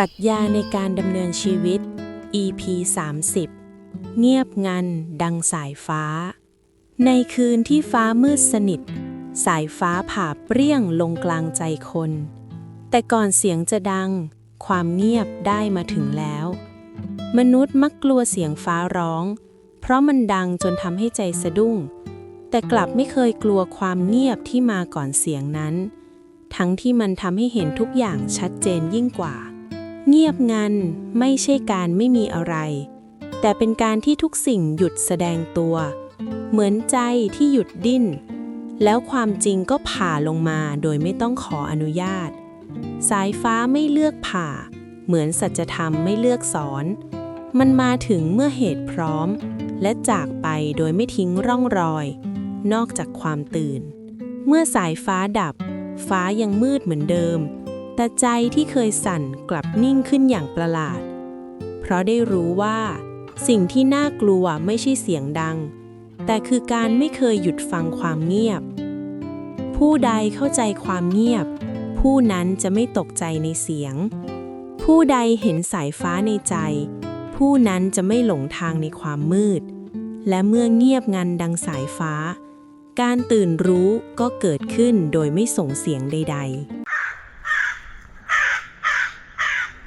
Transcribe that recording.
ปรัชญาในการดำเนินชีวิต EP 30 เงียบงันดังสายฟ้า ในคืนที่ฟ้ามืดสนิท สายฟ้าผ่าเปรี้ยงลงกลางใจคน แต่ก่อนเสียงจะดัง ความเงียบได้มาถึงแล้ว มนุษย์มักกลัวเสียงฟ้าร้อง เพราะมันดังจนทำให้ใจสะดุ้ง แต่กลับไม่เคยกลัวความเงียบที่มาก่อนเสียงนั้น ทั้งที่มันทำให้เห็นทุกอย่างชัดเจนยิ่งกว่า เงียบงันไม่ใช่การไม่มีอะไร แต่เป็นการที่ทุกสิ่งหยุดแสดงตัว เหมือนใจที่หยุดดิ้น แล้วความจริงก็ผ่าลงมาโดยไม่ต้องขออนุญาต สายฟ้าไม่เลือกผ่า เหมือนสัจธรรมไม่เลือกสอน มันมาถึงเมื่อเหตุพร้อม และจากไปโดยไม่ทิ้งร่องรอย นอกจากความตื่น เมื่อสายฟ้าดับ ฟ้ายังมืดเหมือนเดิม แต่ใจที่เคยสั่นกลับนิ่งขึ้นอย่างประหลาด เพราะได้รู้ว่า สิ่งที่น่ากลัวไม่ใช่เสียงดัง แต่คือการไม่เคยหยุดฟังความเงียบ ผู้ใดเข้าใจความเงียบ ผู้นั้นจะไม่ตกใจในเสียง ผู้ใดเห็นสายฟ้าในใจ ผู้นั้นจะไม่หลงทางในความมืด และเมื่อเงียบงันดังสายฟ้า การตื่นรู้ก็เกิดขึ้นโดยไม่ส่งเสียงใด ๆ